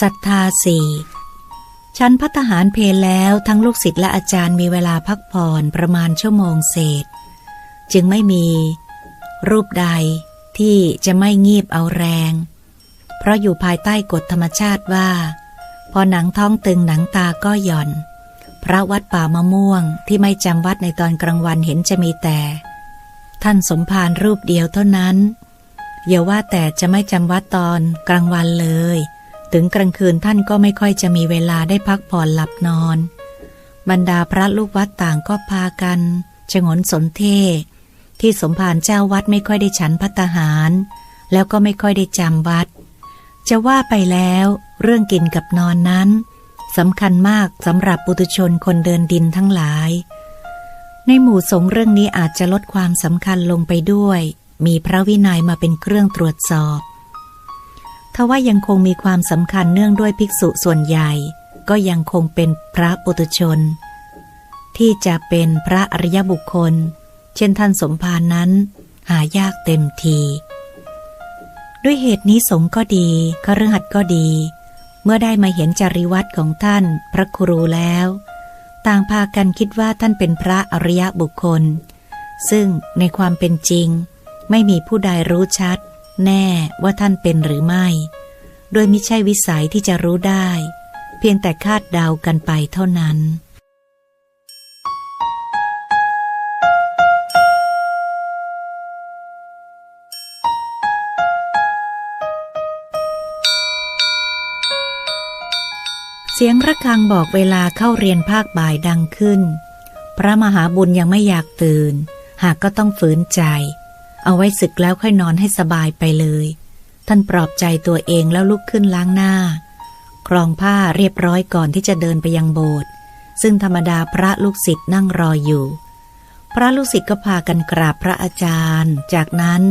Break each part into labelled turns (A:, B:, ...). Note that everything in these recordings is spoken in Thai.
A: ศรัทธาสี่ชั้นพัฒหารเพลแล้วทั้งลูกศิษย์และอาจารย์มีเวลาพักผ่อนประมาณชั่วโมงเศษ จึงไม่มีรูปใดที่จะไม่งีบเอาแรง เพราะอยู่ภายใต้กฎธรรมชาติว่า พอหนังท้องตึงหนังตาก็หย่อน พระวัดป่ามะม่วงที่ไม่จำวัดในตอนกลางวันเห็นจะมีแต่ ท่านสมภารรูปเดียวเท่านั้นอย่าว่าแต่จะไม่จำวัดตอนกลางวันเลย ถึงกลางคืนท่านก็ไม่ค่อยจะมีเวลาได้พักผ่อนหลับนอน บรรดาพระลูกวัดต่างก็พากันชงนสนเทที่สมภารเจ้าวัดไม่ค่อยได้ฉันพัตหาร แล้วก็ไม่ค่อยได้จำวัด จะว่าไปแล้วเรื่องกินกับนอนนั้นสำคัญมากสำหรับปุถุชนคนเดินดินทั้งหลาย ในหมู่สงเรื่องนี้อาจจะลดความสำคัญลงไปด้วย มีพระวินัยมาเป็นเครื่องตรวจสอบ ทว่ายังคงมีความสำคัญเนื่องด้วยภิกษุส่วนใหญ่ ก็ยังคงเป็นพระปุถุชน ที่จะเป็นพระอริยบุคคล เช่นท่านสมภารนั้น หายากเต็มที ด้วยเหตุนี้สงฆ์ก็ดีคฤหัสถ์ก็ดี เมื่อได้มาเห็นจริวัตรของท่านพระครูแล้ว ต่างพากันคิดว่าท่านเป็นพระอริยบุคคล ซึ่งในความเป็นจริง ไม่มีผู้ใดรู้ชัด แน่ว่าท่านเป็นหรือไม่ โดยมิใช่วิสัยที่จะรู้ได้ เพียงแต่คาดเดากันไปเท่านั้น เสียงระฆังบอกเวลาเข้าเรียนภาคบ่ายดังขึ้น พระมหาบุญยังไม่อยากตื่น หากก็ต้องฝืนใจ เอาไว้ศึกแล้วค่อยนอนให้สบายไปเลย ท่านปลอบใจตัวเองแล้วลุกขึ้นล้างหน้า ครองผ้าเรียบร้อยก่อนที่จะเดินไปยังโบสถ์ซึ่งธรรมดาพระลูกศิษย์นั่งรออยู่ พระลูกศิษย์ก็พากันกราบพระอาจารย์ จากนั้น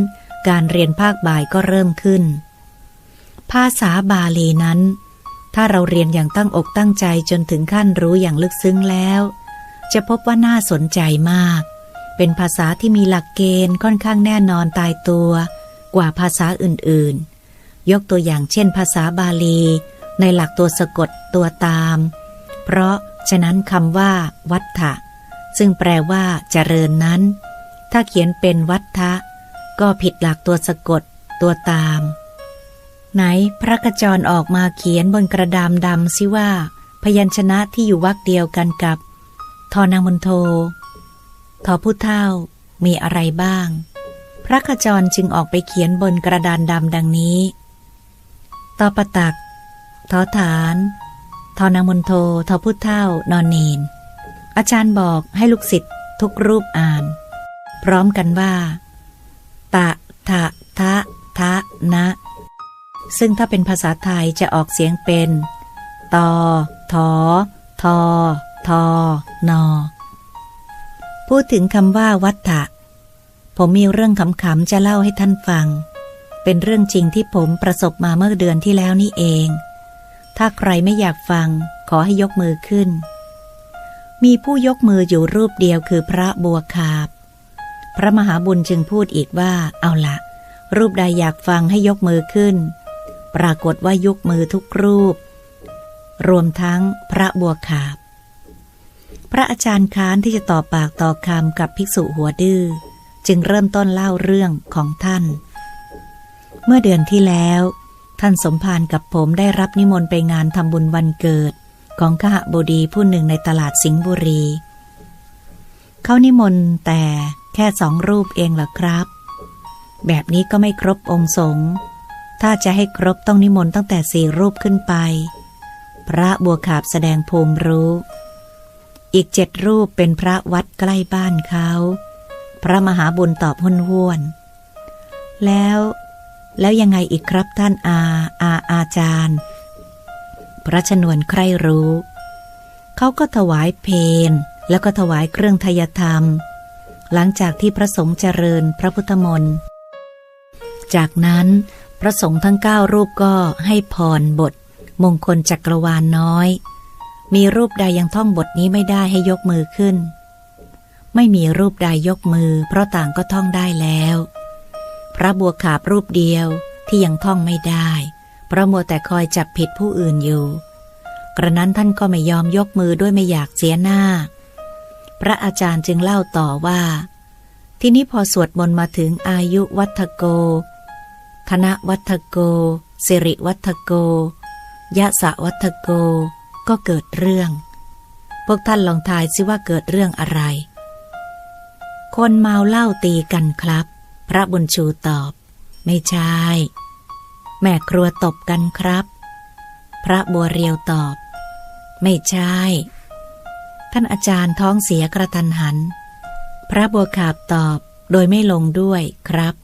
A: การเรียนภาคบ่ายก็เริ่มขึ้น ภาษาบาลีนั้น ถ้าเราเรียนอย่างตั้งอกตั้งใจจนถึงขั้นรู้อย่างลึกซึ้งแล้ว จะพบว่าน่าสนใจมาก เป็นภาษาที่มีหลักเกณฑ์ค่อนข้างแน่นอนตายตัวกว่าภาษาอื่นๆ ยกตัวอย่างเช่นภาษาบาลี ในหลักตัวสะกดตัวตาม เพราะฉะนั้นคำว่า วัฏฐะซึ่งแปลว่า เจริญนั้น ถ้าเขียนเป็นวัฏฐะก็ผิดหลักตัวสะกดตัวตาม ไหนพระกระจรออกมาเขียนบนกระดามดำซิว่า พยัญชนะที่อยู่วรรคเดียวกันกับทอนางมนโท ทอผู้เท่ามีอะไรบ้าง พระกระจรจึงออกไปเขียนบนกระดานดำดังนี้ตอปตักทอฐานทอนางมนโททอผู้เท่านอนเนน อาจารย์บอกให้ลูกศิษย์ทุกรูปอ่าน พร้อมกันว่า ตะ ทะ ทะ ทะ นะ ซึ่งถ้าเป็นภาษาไทยจะออกเสียงเป็น ตอ ทอ ทอ ทอนอ พูดถึงคำว่าวัฏฏะผมมีเรื่องขำๆจะเล่าให้ท่านฟัง เป็นเรื่องจริงที่ผมประสบมาเมื่อเดือนที่แล้วนี่เอง ถ้าใครไม่อยากฟังขอให้ยกมือขึ้น มีผู้ยกมืออยู่รูปเดียวคือพระบัวคาบ พระมหาบุญจึงพูดอีกว่า เอาละรูปใดอยากฟังให้ยกมือขึ้น ปรากฏว่ายกมือทุกรูป รวมทั้งพระบัวขาบ ระอาจารย์ค้านที่จะต่อปากต่อคำกับภิกษุหัวดื้อจึงเริ่มต้นเล่าเรื่องของท่าน เมื่อเดือนที่แล้ว ท่านสมภารกับผมได้รับนิมนต์ไปงานทำบุญวันเกิด ของขหบดีผู้หนึ่งในตลาดสิงห์บุรี เขานิมนต์แต่แค่สองรูปเองเหรอครับ แบบนี้ก็ไม่ครบองค์สงฆ์ถ้าจะให้ครบต้องนิมนต์ตั้งแต่สี่รูปขึ้นไป พระบัวขาบแสดงภูมิรู้ อีกเจ็ดรูปเป็นพระวัดใกล้บ้านเขา พระมหาบุญตอบห้นห้วน แล้ว แล้วยังไงอีกครับท่านอาอาอาจารย์ พระชนวนใครรู้ เขาก็ถวายเพนแล้วก็ถวายเครื่องทยธรรม หลังจากที่พระสงฆ์เจริญพระพุทธมนต์ จากนั้นพระสงฆ์ทั้งเก้ารูปก็ให้พรบท มงคลจักรวาลนน้อย มีรูปใดยังท่องบทนี้ไม่ได้ให้ยกมือขึ้น ไม่มีรูปใดยกมือ เพราะต่างก็ท่องได้แล้ว พระบัวขาบรูปเดียวที่ยังท่องไม่ได้ เพราะมัวแต่คอยจับผิดผู้อื่นอยู่ กระนั้นท่านก็ไม่ยอมยกมือด้วยไม่อยากเสียหน้า พระอาจารย์จึงเล่าต่อว่า ที่นี้พอสวดมนต์มาถึงอายุวัฒโก ธนวัฒโกสิริวัฒโกยะสะวัฒโก ก็เกิดเรื่อง พวกท่านลองทายซิว่าเกิดเรื่องอะไร คนเมาเหล้าตีกันครับ พระบุญชูตอบ ไม่ใช่ แม่ครัวตบกันครับ พระบัวเรียวตอบ ไม่ใช่ ท่านอาจารย์ท้องเสียกระทันหัน พระบัวขาบตอบโดยไม่ลงด้วยครับ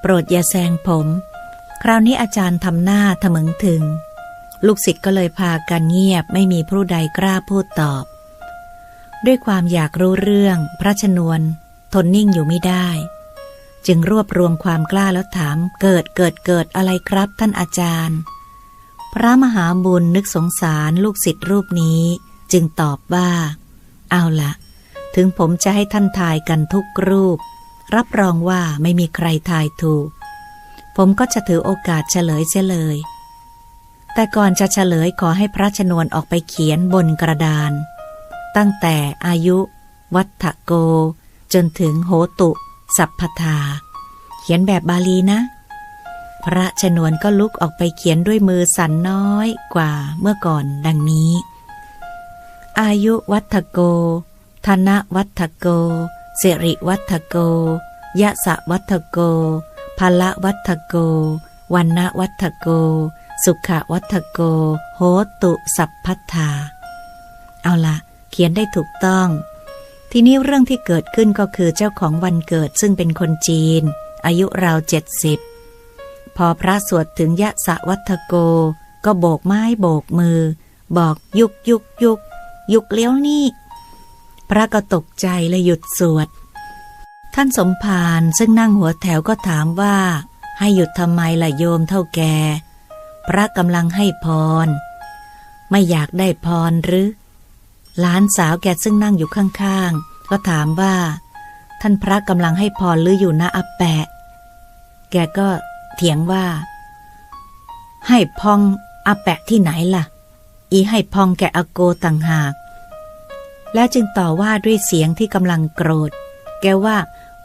A: โปรดอย่าแซงผม คราวนี้อาจารย์ทำหน้าทะมึงถึง ลูกศิษย์ก็เลยพากันเงียบไม่มีผู้ใดกล้าพูดตอบ ด้วยความอยากรู้เรื่อง พระชนวน ทนนิ่งอยู่ไม่ได้ จึงรวบรวมความกล้าแล้วถาม เกิดเกิดเกิดอะไรครับท่านอาจารย์ พระมหาบุญนึกสงสารลูกศิษย์รูปนี้ จึงตอบว่า เอาละถึงผมจะให้ท่านทายกันทุกรูป รับรองว่าไม่มีใครทายถูก ผมก็จะถือโอกาสเฉลยเสียเลย แต่ก่อนจะเฉลยขอให้พระชนวนออกไปเขียนบนกระดาน ตั้งแต่อายุ วัฏโก จนถึงโหตุ สัพพทา เขียนแบบบาลีนะ พระชนวนก็ลุกออกไปเขียนด้วยมือสั่นน้อยกว่าเมื่อก่อนดังนี้ อายุวัฏโก ธนวัฏโกสิริวัฏโก ยะสะวัฏโกพละวัฏโกวันนวัฏโก สุขวัฏโก โหตุสัพพัทธา เอาละเขียนได้ถูกต้อง ทีนี้เรื่องที่เกิดขึ้นก็คือเจ้าของวันเกิดซึ่งเป็นคนจีน อายุราวเจ็ดสิบพอพระสวดถึงยะสะวัฏโก ก็โบกไม้โบกมือ บอกยุกยุกยุกยุกเลี้ยวนี่ พระก็ตกใจเลยหยุดสวด ท่านสมภารซึ่งนั่งหัวแถวก็ถามว่า ให้หยุดทำไมล่ะโยมเท่าแก พระกำลังให้พร ไม่อยากได้พรหรือหลานสาวแกซึ่งนั่งอยู่ข้างๆ ก็ถามว่า ท่านพระกำลังให้พรหรืออยู่นะอัปแปะ แกก็เถียงว่า ให้พองอาแปะที่ไหนล่ะ อีให้พองแกอโกต่างหาก แล้วจึงต่อว่าด้วยเสียงที่กำลังโกรธ แกว่า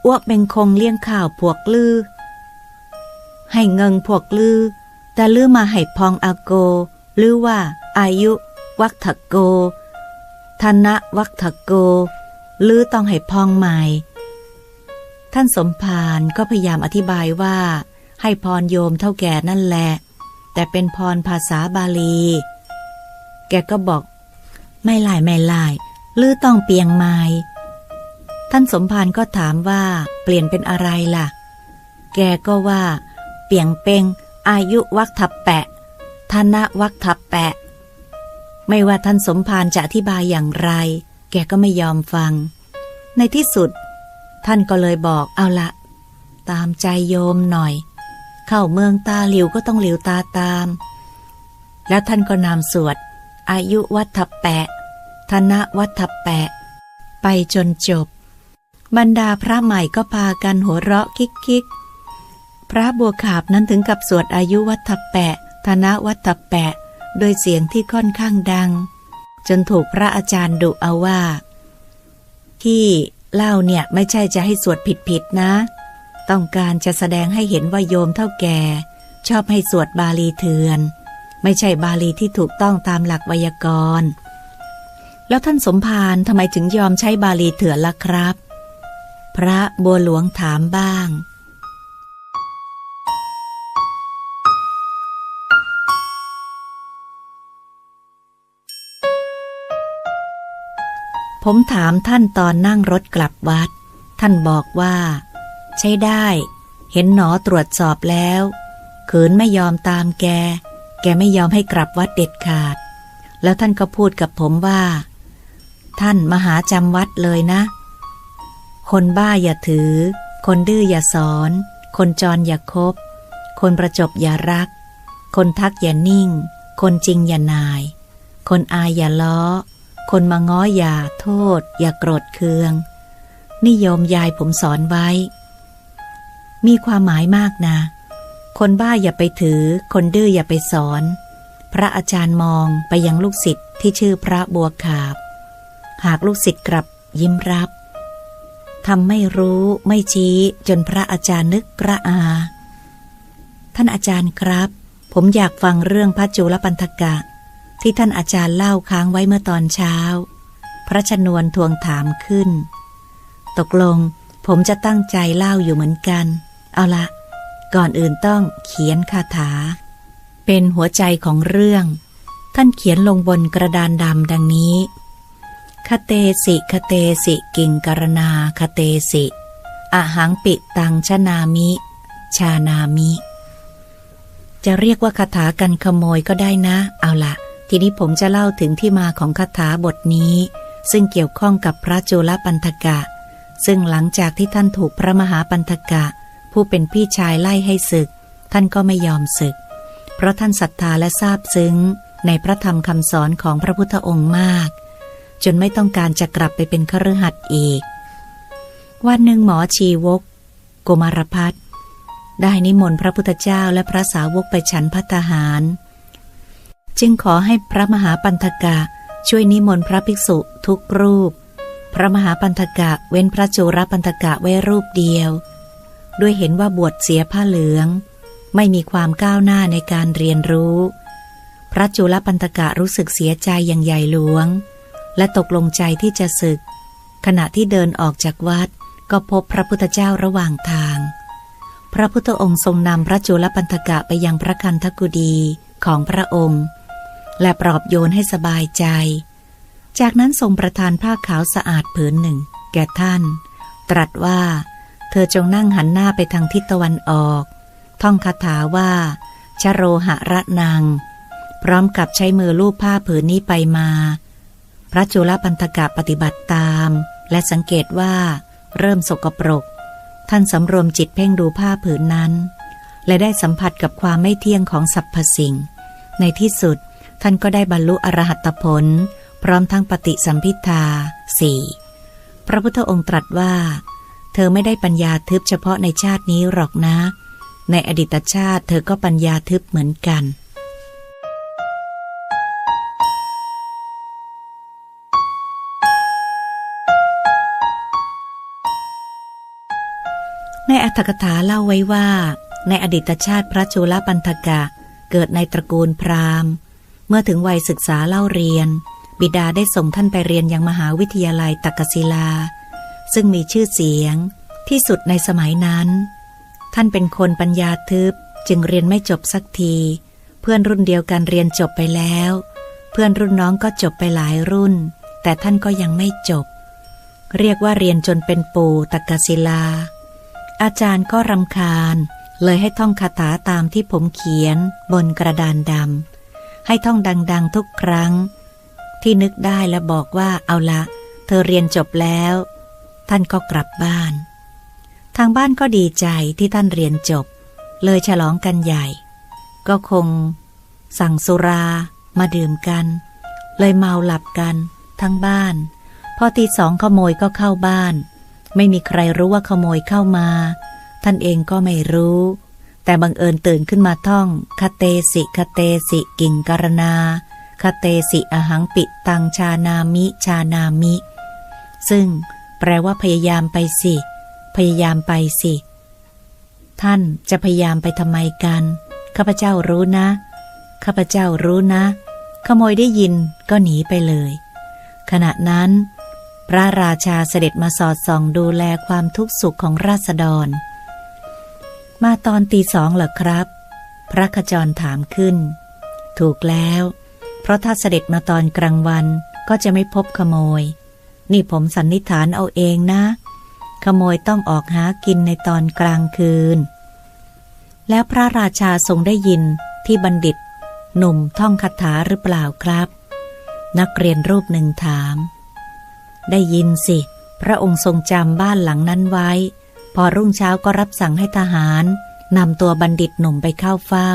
A: อ้วกเป็นคงเลี้ยงข้าวพวกลือ ให้เงิงพวกลือ แต่ลือมาให้พองอาโก หรือว่า อายุ วักถโกธนะวักถโก หรือต้องให้พองใหม่ ท่านสมภารก็พยายามอธิบายว่า ให้พรโยมเท่าแก่นั่นแหละ แต่เป็นพรภาษาบาลี แกก็บอก ไม่หลายไม่หลายหรือต้องเปียงไม้ท่านสมภารก็ถามว่า เปลี่ยนเป็นอะไรล่ะ แกก็ว่า เปียงเปง อายุวักทับแปะธนะวักทับแปะ ไม่ว่าท่านสมภารจะอธิบายอย่างไร แกก็ไม่ยอมฟัง ในที่สุด ท่านก็เลยบอกเอาละ ตามใจโยมหน่อย เข้าเมืองตาหลิวก็ต้องหลิวตาตาม แล้วท่านก็นำสวด อายุวัฏแปะธนวัฏแปะ ไปจนจบ บรรดาพระใหม่ก็พากันหัวเราะคิกคิก พระบัวขาบนั้นถึงกับสวดอายุวัฏแปะธนวัฏแปะ โดยเสียงที่ค่อนข้างดัง จนถูกพระอาจารย์ดุเอาว่า ที่เล่าเนี่ยไม่ใช่จะให้สวดผิดๆนะ ต้องการจะแสดงให้เห็นว่าโยมเท่าแก่ ชอบให้สวดบาลีเถื่อน ไม่ใช่บาลีที่ถูกต้องตามหลักไวยากรณ์แล้วท่านสมภารทำไมถึงยอมใช้บาลีเถื่อนล่ะครับ พระบัวหลวงถามบ้าง ผมถามท่านตอนนั่งรถกลับวัด ท่านบอกว่า ใช้ได้ เห็นหนอตรวจสอบแล้วขืนไม่ยอมตามแก แกไม่ยอมให้กลับวัดเด็ดขาด แล้วท่านก็พูดกับผมว่า ท่านมหาจำวัดเลยนะ คนบ้าอย่าถือ คนดื้ออย่าสอน คนจรอย่าคบ คนประจบอย่ารัก คนทักอย่านิ่ง คนจริงอย่านาย คนอายอย่าล้อ คนมาง้ออย่าโทษ อย่าโกรธเคือง นิยมยายผมสอนไว้ มีความหมายมากนะ คนบ้าอย่าไปถือ คนดื้ออย่าไปสอน พระอาจารย์มองไปยังลูกศิษย์ที่ชื่อพระบัวขาบ หากลูกศิษย์กลับยิ้มรับทำไม่รู้ไม่ชี้จนพระอาจารย์นึกกระอา ท่านอาจารย์ครับ ผมอยากฟังเรื่องพระจุลปันธกะ ที่ท่านอาจารย์เล่าค้างไว้เมื่อตอนเช้า พระชนวนทวงถามขึ้น ตกลงผมจะตั้งใจเล่าอยู่เหมือนกัน เอาละ ก่อนอื่นต้องเขียนคาถา เป็นหัวใจของเรื่อง ท่านเขียนลงบนกระดานดำดังนี้ คเตสิคเตสิกิงกรณาคเตสิอาหังปิตังชนามิ ชานามิ จะเรียกว่าคาถากันขโมยก็ได้นะ เอาละ ทีนี้ผมจะเล่าถึงที่มาของคาถาบทนี้ ซึ่งเกี่ยวข้องกับพระจุลปันธกะ ซึ่งหลังจากที่ท่านถูกพระมหาปันธกะ ผู้เป็นพี่ชายไล่ให้ศึก ท่านก็ไม่ยอมศึก เพราะท่านศรัทธาและซาบซึ้ง ในพระธรรมคำสอนของพระพุทธองค์มาก จนไม่ต้องการจะกลับไปเป็นคฤหัสถ์อีก วันหนึ่งหมอชีวกโกมารพัฒน์ได้นิมนต์พระพุทธเจ้าและพระสาวกไปฉันพัตหาร จึงขอให้พระมหาปันธกะช่วยนิมนต์พระภิกษุทุกรูป พระมหาปันธกะเว้นพระจุรปันธกะไว้รูปเดียว ด้วยเห็นว่าบวชเสียผ้าเหลือง ไม่มีความก้าวหน้าในการเรียนรู้ พระจุลปันธกะรู้สึกเสียใจอย่างใหญ่หลวง และตกลงใจที่จะศึก ขณะที่เดินออกจากวัดก็พบพระพุทธเจ้าระหว่างทาง พระพุทธองค์ทรงนำพระจุลปันธกะไปยังพระคันธกุดีของพระองค์ และปลอบโยนให้สบายใจ จากนั้นทรงประทานผ้าขาวสะอาดผืนหนึ่ง แก่ท่าน ตรัสว่า เธอจงนั่งหันหน้าไปทางทิศตะวันออก ท่องคาถาว่า ชโรหะระนังพร้อมกับใช้มือลูบผ้าผืนนี้ไปมา พระจุลปันธกะปฏิบัติตาม และสังเกตว่า เริ่มสกปรก ท่านสำรวมจิตเพ่งดูผ้าผืนนั้น และได้สัมผัสกับความไม่เที่ยงของสรรพสิ่ง ในที่สุด ท่านก็ได้บรรลุอรหัตผล พร้อมทั้งปฏิสัมพิทาสี่พระพุทธองค์ตรัสว่า เธอไม่ได้ปัญญาทึบเฉพาะในชาตินี้หรอกนะ ในอดีตชาติเธอก็ปัญญาทึบเหมือนกันในอัตถกถาเล่าไว้ว่า ในอดีตชาติพระจุลปันธกะ เกิดในตระกูลพราหมณ์ เมื่อถึงวัยศึกษาเล่าเรียน บิดาได้ส่งท่านไปเรียนยังมหาวิทยาลัยตักกศิลา ซึ่งมีชื่อเสียงที่สุดในสมัยนั้น ท่านเป็นคนปัญญาทึบจึงเรียนไม่จบสักที เพื่อนรุ่นเดียวกันเรียนจบไปแล้ว เพื่อนรุ่นน้องก็จบไปหลายรุ่น แต่ท่านก็ยังไม่จบ เรียกว่าเรียนจนเป็นปู่ตักกศิลา อาจารย์ก็รำคาญเลยให้ท่องคาถาตามที่ผมเขียนบนกระดานดำ ให้ท่องดัง ๆ ทุกครั้ง ที่นึกได้และบอกว่าเอาละ เธอเรียนจบแล้ว ท่านก็กลับบ้าน ทางบ้านก็ดีใจที่ท่านเรียนจบ เลยฉลองกันใหญ่ ก็คง สั่งสุรามาดื่มกัน เลยเมาหลับกัน ทั้งบ้าน พอตีสองขโมยก็เข้าบ้าน ไม่มีใครรู้ว่าขโมยเข้ามา ท่านเองก็ไม่รู้ แต่บังเอิญตื่นขึ้นมาท่องคาเตสิคาเตสิกิ่งกรณาคาเตสิอหังปิตังชานามิชานามิ ซึ่งแปลว่าพยายามไปสิ พยายามไปสิ ท่านจะพยายามไปทำไมกัน ข้าพเจ้ารู้นะ ข้าพเจ้ารู้นะ ขโมยได้ยินก็หนีไปเลย ขณะนั้น พระราชาเสด็จมาสอดส่องดูแลความทุกข์สุขของราษฎร มาตอนตีสองเหรอครับ พระขจรถามขึ้น ถูกแล้ว เพราะถ้าเสด็จมาตอนกลางวันก็จะไม่พบขโมย นี่ผมสันนิษฐานเอาเองนะ ขโมยต้องออกหากินในตอนกลางคืน แล้วพระราชาทรงได้ยินที่บัณฑิต หนุ่มท่องคาถาหรือเปล่าครับ นักเรียนรูปหนึ่งถาม ได้ยินสิ พระองค์ทรงจำบ้านหลังนั้นไว้ พอรุ่งเช้าก็รับสั่งให้ทหารนำตัวบัณฑิตหนุ่มไปเข้าเฝ้า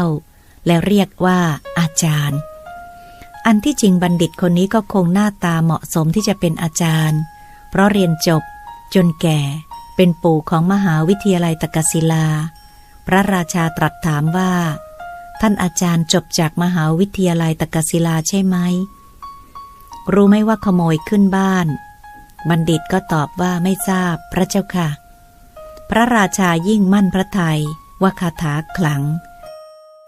A: แล้วเรียกว่าอาจารย์ อันที่จริงบัณฑิตคนนี้ก็คงหน้าตาเหมาะสมที่จะเป็นอาจารย์ เพราะเรียนจบ จนแก่เป็นปู่ของมหาวิทยาลัยตกศิลา พระราชาตรัสถามว่า ท่านอาจารย์จบจากมหาวิทยาลัยตะกศิลาใช่ไหม รู้ไหมว่าขโมยขึ้นบ้าน บัณฑิตก็ตอบว่าไม่ทราบพระเจ้าค่ะ พระราชายิ่งมั่นพระทัยว่าคาถาขลัง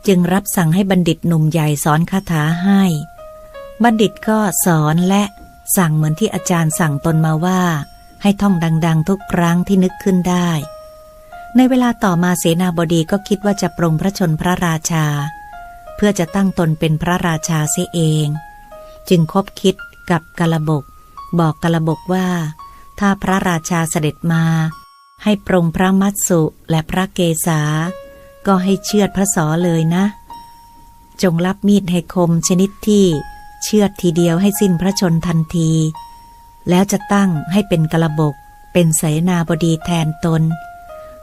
A: จึงรับสั่งให้บัณฑิตหนุ่มใหญ่สอนคาถาให้ บัณฑิตก็สอนและสั่งเหมือนที่อาจารย์สั่งตนมาว่า ให้ท่องดัง ๆ ทุกครั้งที่นึกขึ้นได้ ในเวลาต่อมาเสนาบดีก็คิดว่าจะปรงพระชนพระราชา เพื่อจะตั้งตนเป็นพระราชาเสียเอง จึงคบคิดกับกาลบก บอกกาลบกว่า ถ้าพระราชาเสด็จมา ให้ปรงพระมัตสุและพระเกศาก็ให้เชือดพระสอเลยนะ จงรับมีดให้คมชนิดที่เชือดทีเดียวให้สิ้นพระชนทันที แล้วจะตั้งให้เป็นกระบกเป็นเสนาบดีแทนตน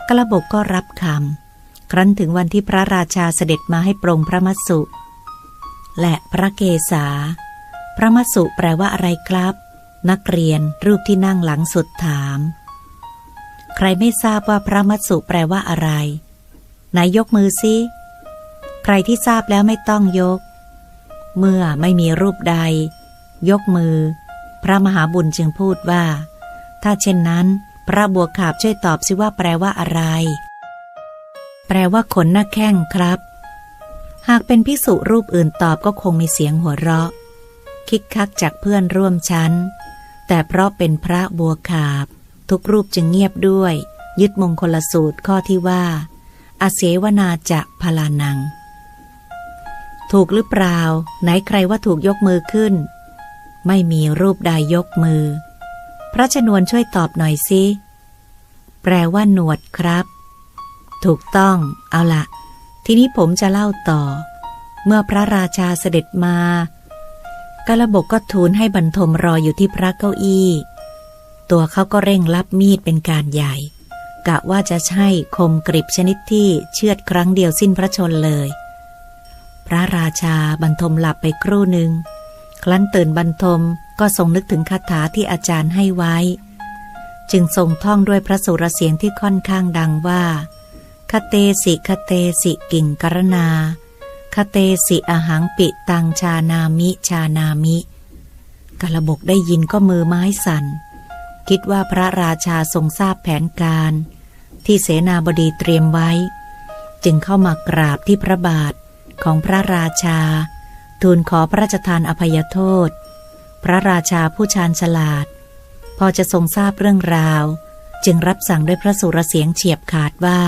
A: กระบกก็รับคำ ครั้นถึงวันที่พระราชาเสด็จมาให้ปรงพระมัสสุ และพระเกศาพระมัสสุแปลว่าอะไรครับ นักเรียนรูปที่นั่งหลังสุดถาม รไม่ทราบว่าพระมัสสุแปลว่าอะไร ไหนยกมือซิ ใครที่ทราบแล้วไม่ต้องยก เมื่อไม่มีรูปใด ยกมือ พระมหาบุญจึงพูดว่า ถ้าเช่นนั้น พระบัวขาบช่วยตอบสิว่าแปลว่าอะไร แปลว่าขนหน้าแข้งครับ หากเป็นพิสุรูปอื่นตอบก็คงมีเสียงหัวเราะ คิกคักจากเพื่อนร่วมชั้น แต่เพราะเป็นพระบัวขาบ ทุกรูปจึงเงียบด้วย ยึดมงคลสูตรข้อที่ว่าอาเสวนาจะพลานัง ถูกหรือเปล่า ไหนใครว่าถูกยกมือขึ้น ไม่มีรูปใดยกมือ พระชนวนช่วยตอบหน่อยสิแปลว่าหนวดครับ ถูกต้อง เอาละ ทีนี้ผมจะเล่าต่อ เมื่อพระราชาเสด็จมากาลบกก็ทูลให้บรรทมรออยู่ที่พระเก้าอี้ ตัวเขาก็เร่งรับมีดเป็นการใหญ่ กะว่าจะใช่คมกริบชนิดที่เชือดครั้งเดียวสิ้นพระชนเลย พระราชาบรรทมหลับไปครู่หนึ่งครั้นตื่นบรรทมก็ทรงนึกถึงคาถาที่อาจารย์ให้ไว้ จึงทรงท่องด้วยพระสุรเสียงที่ค่อนข้างดังว่าคเตสิคเตสิกิ่งกรณาคเตสิอหังปิตังชานามิชานามิกระบกได้ยินก็มือไม้สัน่น คิดว่าพระราชาทรงทราบแผนการ ที่เสนาบดีเตรียมไว้ จึงเข้ามากราบที่พระบาทของพระราชา ทูลขอพระราชทานอภัยโทษ พระราชาผู้ชาญฉลาด พอจะทรงทราบเรื่องราว จึงรับสั่งด้วยพระสุรเสียงเฉียบขาดว่า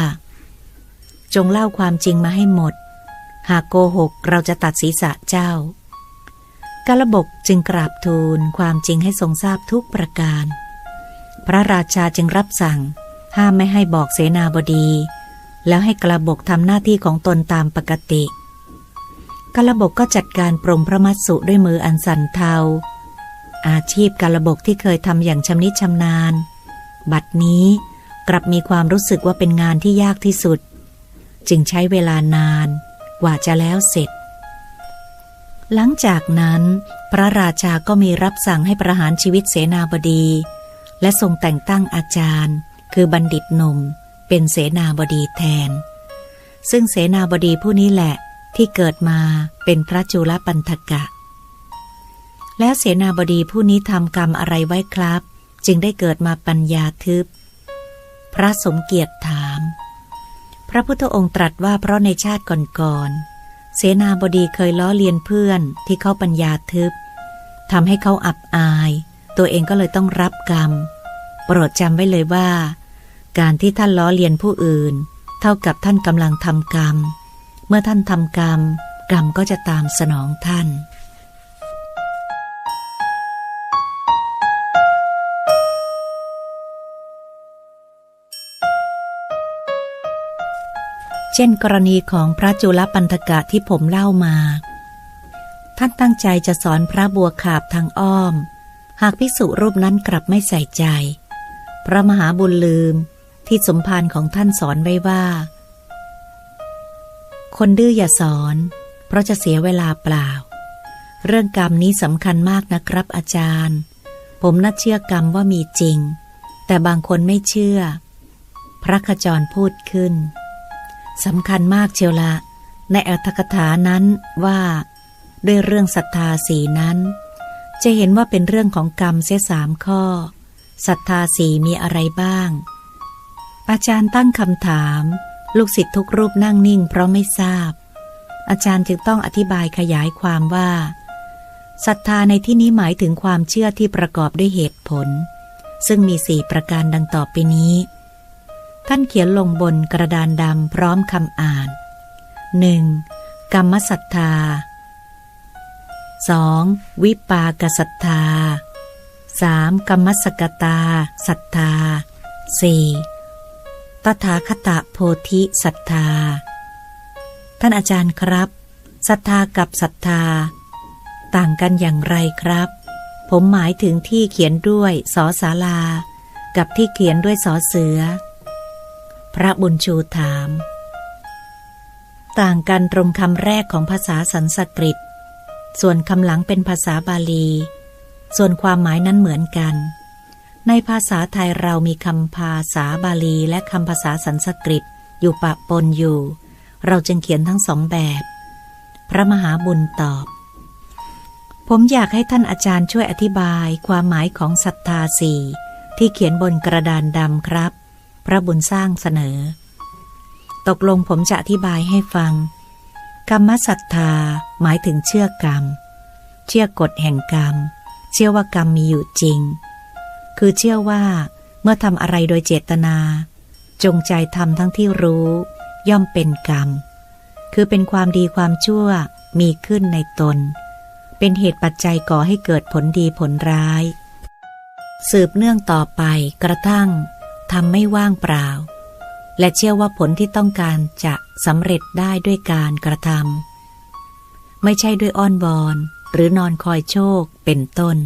A: จงเล่าความจริงมาให้หมด หากโกหกเราจะตัดศีรษะเจ้ากาลบกจึงกราบทูลความจริงให้ทรงทราบทุกประการ พระราชาจึงรับสั่ง ห้ามไม่ให้บอกเสนาบดี แล้วให้กระบกทำหน้าที่ของตนตามปกติกาลบกก็จัดการปรงพระมัสสุด้วยมืออันสั่นเทา อาชีพกาลบกที่เคยทำอย่างชำนิชำนาญ บัดนี้กลับมีความรู้สึกว่าเป็นงานที่ยากที่สุด จึงใช้เวลานานกว่าจะแล้วเสร็จ หลังจากนั้น พระราชาก็มีรับสั่งให้ประหารชีวิตเสนาบดี และทรงแต่งตั้งอาจารย์ คือบัณฑิตหนุ่มเป็นเสนาบดีแทน ซึ่งเสนาบดีผู้นี้แหละที่เกิดมาเป็นพระจุลปันธกะ แล้วเสนาบดีผู้นี้ทำกรรมอะไรไว้ครับ จึงได้เกิดมาปัญญาทึบ พระสมเกียรติถาม พระพุทธองค์ตรัสว่าเพราะในชาติก่อนๆเสนาบดีเคยล้อเลียนเพื่อนที่เขาปัญญาทึบทำให้เขาอับอาย ตัวเองก็เลยต้องรับกรรม โปรดจำไว้เลยว่า การที่ท่านล้อเลียนผู้อื่น เท่ากับท่านกำลังทำกรรม เมื่อท่านทำกรรม กรรมก็จะตามสนองท่านเช่นกรณีของพระจุลปันธกะที่ผมเล่ามา ท่านตั้งใจจะสอนพระบัวขาบทางอ้อม หากภิกษุรูปนั้นกลับไม่ใส่ใจ พระมหาบุญลืมที่สมภารของท่านสอนไว้ว่า คนดื้ออย่าสอน เพราะจะเสียเวลาเปล่า เรื่องกรรมนี้สำคัญมากนะครับอาจารย์ ผมน่าเชื่อกรรมว่ามีจริง แต่บางคนไม่เชื่อ พระขจรพูดขึ้นสำคัญมากเชียวละ ในอัตถกถานั้นว่า ด้วยเรื่องศรัทธาสีนั้น จะเห็นว่าเป็นเรื่องของกรรมเสียสามข้อ ศรัทธาสีมีอะไรบ้าง อาจารย์ตั้งคำถาม ลูกศิษย์ทุกรูปนั่งนิ่งเพราะไม่ทราบ อาจารย์จึงต้องอธิบายขยายความว่าศรัทธาในที่นี้หมายถึงความเชื่อที่ประกอบด้วยเหตุผล ซึ่งมีสี่ประการดังต่อไปนี้ ท่านเขียนลงบนกระดานดำพร้อมคำอ่าน 1. กรรมศรัทธา 2. วิปากศรัทธา 3. กรรมสกตาศรัทธา 4. ตถาคตโพธิศรัทธา ท่านอาจารย์ครับศรัทธากับศรัทธา ต่างกันอย่างไรครับ ผมหมายถึงที่เขียนด้วยสอสาลา กับที่เขียนด้วยสอเสือ พระบุญชูถาม ต่างกันตรงคำแรกของภาษาสันสกฤต ส่วนคำหลังเป็นภาษาบาลี ส่วนความหมายนั้นเหมือนกัน ในภาษาไทยเรามีคำภาษาบาลีและคำภาษาสันสกฤต อยู่ปะปนอยู่ เราจึงเขียนทั้งสองแบบ พระมหาบุญตอบ ผมอยากให้ท่านอาจารย์ช่วยอธิบายความหมายของศรัทธาสี่ที่เขียนบนกระดานดำครับ พระบุญสร้างเสนอ ตกลงผมจะอธิบายให้ฟัง กรรมศรัทธาหมายถึงเชื่อกรรม เชื่อกฎแห่งกรรม เชื่อว่ากรรมมีอยู่จริง คือเชื่อว่า เมื่อทำอะไรโดยเจตนา จงใจทำทั้งที่รู้ ย่อมเป็นกรรม คือเป็นความดีความชั่วมีขึ้นในตน เป็นเหตุปัจจัยก่อให้เกิดผลดีผลร้าย สืบเนื่องต่อไปกระทั่งทำไม่ว่างเปล่า และเชื่อว่าผลที่ต้องการจะสำเร็จได้ด้วยการกระทำไม่ใช่ด้วยอ้อนวอน หรือนอนคอยโชค เป็นต้น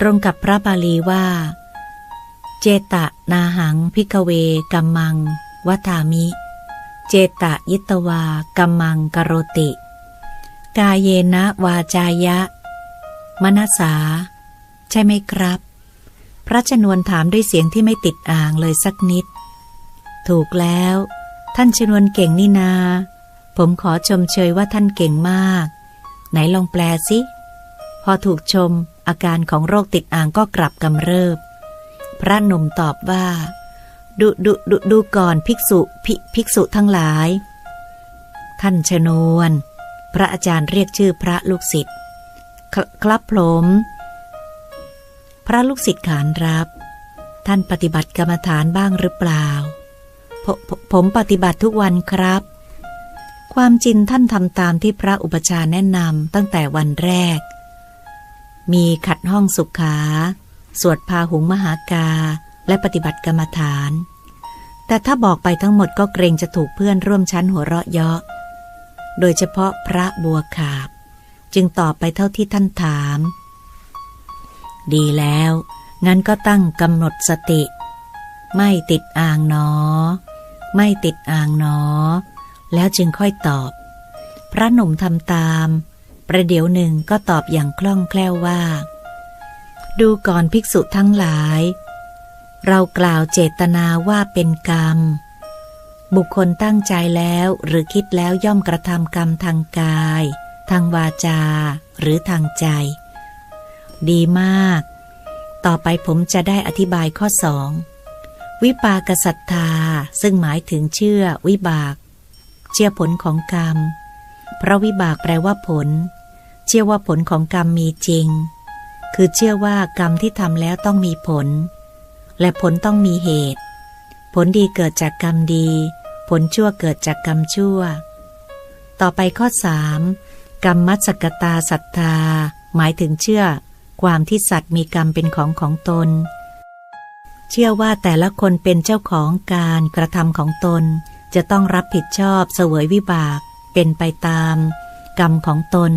A: ตรงกับพระบาลีว่า เจตะนาหังพิกเวกัมมังวัฏามิ เจตะยิตวากัมมังกโรติ กายเยนะวาจายะ มนสา ใช่ไหมครับ พระชนวนถามด้วยเสียงที่ไม่ติดอ่างเลยสักนิด ถูกแล้ว ท่านชนวนเก่งนี่นา ผมขอชมเชยว่าท่านเก่งมาก ไหนลองแปลสิ พอถูกชมอาการของโรคติดอ่างก็กลับกำเริบ พระหนุ่มตอบว่า ดูดูดูดูก่อนภิกษุภิภิกษุทั้งหลาย ท่านชนวน พระอาจารย์เรียกชื่อพระลูกศิษย์คครับผม พระลูกศิษย์ขานรับ ท่านปฏิบัติกรรมฐานบ้างหรือเปล่าผผผมปฏิบัติทุกวันครับ ความจริงท่านทำตามที่พระอุปชาแนะนำตั้งแต่วันแรก มีขัดห้องสุขา สวดพาหุงมหากา และปฏิบัติกรรมฐาน แต่ถ้าบอกไปทั้งหมดก็เกรงจะถูกเพื่อนร่วมชั้นหัวเราะเยาะ โดยเฉพาะพระบัวขาบ จึงตอบไปเท่าที่ท่านถาม ดีแล้ว งั้นก็ตั้งกำหนดสติ ไม่ติดอ่างหนอ ไม่ติดอ่างหนอ แล้วจึงค่อยตอบ พระหนุ่มทำตาม ประเดี๋ยวหนึ่งก็ตอบอย่างคล่องแคล่วว่า ดูก่อนภิกษุทั้งหลาย เรากล่าวเจตนาว่าเป็นกรรม บุคคลตั้งใจแล้วหรือคิดแล้วย่อมกระทำกรรมทางกาย ทางวาจา หรือทางใจ ดีมาก ต่อไปผมจะได้อธิบายข้อสองวิปากศรัทธาซึ่งหมายถึงเชื่อวิบาก เชื่อผลของกรรม เพราะวิบากแปลว่าผล เชื่อว่าผลของกรรมมีจริง คือเชื่อว่ากรรมที่ทำแล้วต้องมีผล และผลต้องมีเหตุ ผลดีเกิดจากกรรมดี ผลชั่วเกิดจากกรรมชั่ว ต่อไปข้อสามกรรมมัสกตาศรัทธา หมายถึงเชื่อ ความที่สัตว์มีกรรมเป็นของของตน เชื่อว่าแต่ละคนเป็นเจ้าของการกระทำของตน จะต้องรับผิดชอบเสวยวิบาก เป็นไปตาม กรรมของตน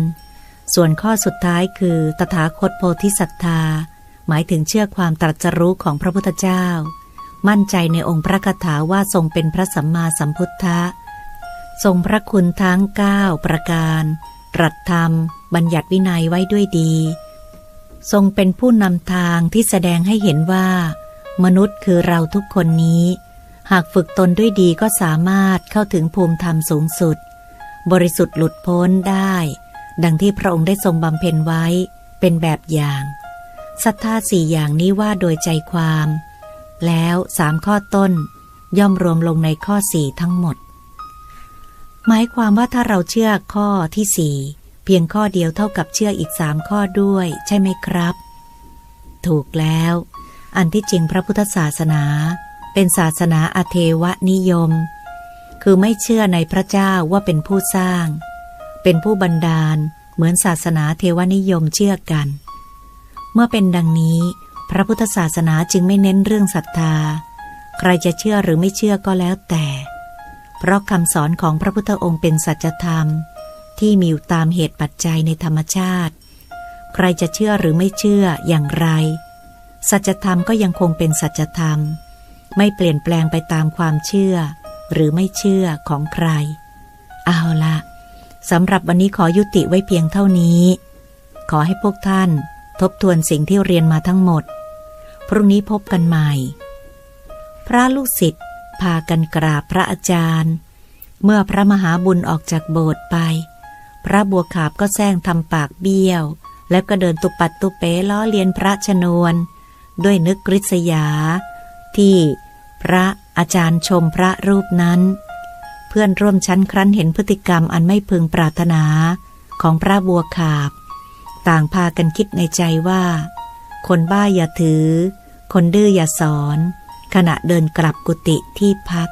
A: ส่วนข้อสุดท้ายคือตถาคตโพธิศรัทธา หมายถึงเชื่อความตรัสรู้ของพระพุทธเจ้า มั่นใจในองค์พระคาถาว่าทรงเป็นพระสัมมาสัมพุทธะ ทรงพระคุณทั้งเก้าประการตรัสธรรม บัญญัติวินัยไว้ด้วยดี ทรงเป็นผู้นำทางที่แสดงให้เห็นว่า มนุษย์คือเราทุกคนนี้ หากฝึกตนด้วยดีก็สามารถเข้าถึงภูมิธรรมสูงสุด บริสุทธิ์หลุดพ้นได้ ดังที่พระองค์ได้ทรงบำเพ็ญไว้เป็นแบบอย่างศรัทธาสี่อย่างนี้ว่าโดยใจความ แล้วสามข้อต้นย่อมรวมลงในข้อสี่ทั้งหมด หมายความว่าถ้าเราเชื่อข้อที่สี่เพียงข้อเดียวเท่ากับเชื่ออีกสามข้อด้วยใช่ไหมครับ ถูกแล้ว อันที่จริงพระพุทธศาสนา เป็นศาสนาอเทวนิยม คือไม่เชื่อในพระเจ้าว่าเป็นผู้สร้าง เป็นผู้บันดาล เหมือนศาสนาเทวนิยมเชื่อกัน เมื่อเป็นดังนี้ พระพุทธศาสนาจึงไม่เน้นเรื่องศรัทธา ใครจะเชื่อหรือไม่เชื่อก็แล้วแต่ เพราะคำสอนของพระพุทธองค์เป็นสัจธรรม ที่มีอยู่ตามเหตุปัจจัยในธรรมชาติ ใครจะเชื่อหรือไม่เชื่ออย่างไร สัจธรรมก็ยังคงเป็นสัจธรรม ไม่เปลี่ยนแปลงไปตามความเชื่อ หรือไม่เชื่อของใคร เอาละ สำหรับวันนี้ขอยุติไว้เพียงเท่านี้ ขอให้พวกท่านทบทวนสิ่งที่เรียนมาทั้งหมด พรุ่งนี้พบกันใหม่ พระลูกศิษย์พากันกราบพระอาจารย์ เมื่อพระมหาบุญออกจากโบสถ์ไป พระบัวขาบก็แซงทำปากเบี้ยว แล้วก็เดินตุปัดตุเป๋ล้อเลียนพระชนวน ด้วยนึกกริษยา ที่พระอาจารย์ชมพระรูปนั้น เพื่อนร่วมชั้นครั้นเห็นพฤติกรรมอันไม่พึงปรารถนาของพระบัวขาบ ต่างพากันคิดในใจว่า คนบ้าอย่าถือ คนดื้ออย่าสอน ขณะเดินกลับกุฏิที่พัก